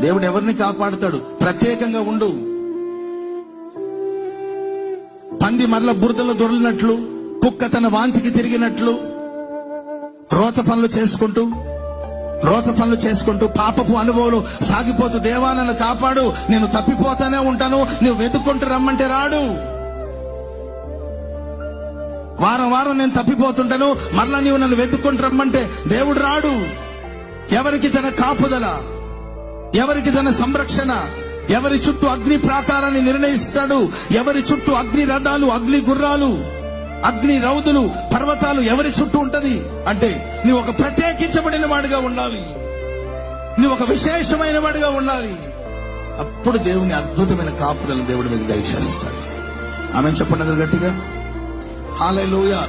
దేవుడు ఎవరిని కాపాడుతాడు? ప్రత్యేకంగా ఉండు. పంది మరల బురదలో దొరలినట్లు కుక్క తన వాంతికి తిరిగినట్లు రోత పనులు చేసుకుంటూ రోత పనులు చేసుకుంటూ పాపపు అనుభవాలు సాగిపోతూ దేవా నన్ను కాపాడు. నేను తప్పిపోతానే ఉంటాను. నువ్వు వెతుక్కుంటూ రమ్మంటే రాడు. వారం వారం నేను తప్పిపోతుంటాను. మరలా నీవు నన్ను వెతుక్కుంటూ రమ్మంటే దేవుడు రాడు. ఎవరికి తన కాపుదల? ఎవరికి తన సంరక్షణ ఎవరి చుట్టూ అగ్ని ప్రాకారాన్ని నిర్ణయిస్తాడు ఎవరి చుట్టూ అగ్ని రథాలు అగ్ని గుర్రాలు అగ్ని రౌదులు పర్వతాలు ఎవరి చుట్టూ ఉంటది? అంటే నీవు ఒక ప్రత్యేకించబడిన వాడిగా ఉండాలి. నీవు ఒక విశేషమైన వాడిగా ఉండాలి. అప్పుడు దేవుని అద్భుతమైన కాపుదల దేవుడి మీద దయచేస్తాడు. ఆమె చెప్పండి గట్టిగా. హాలూయా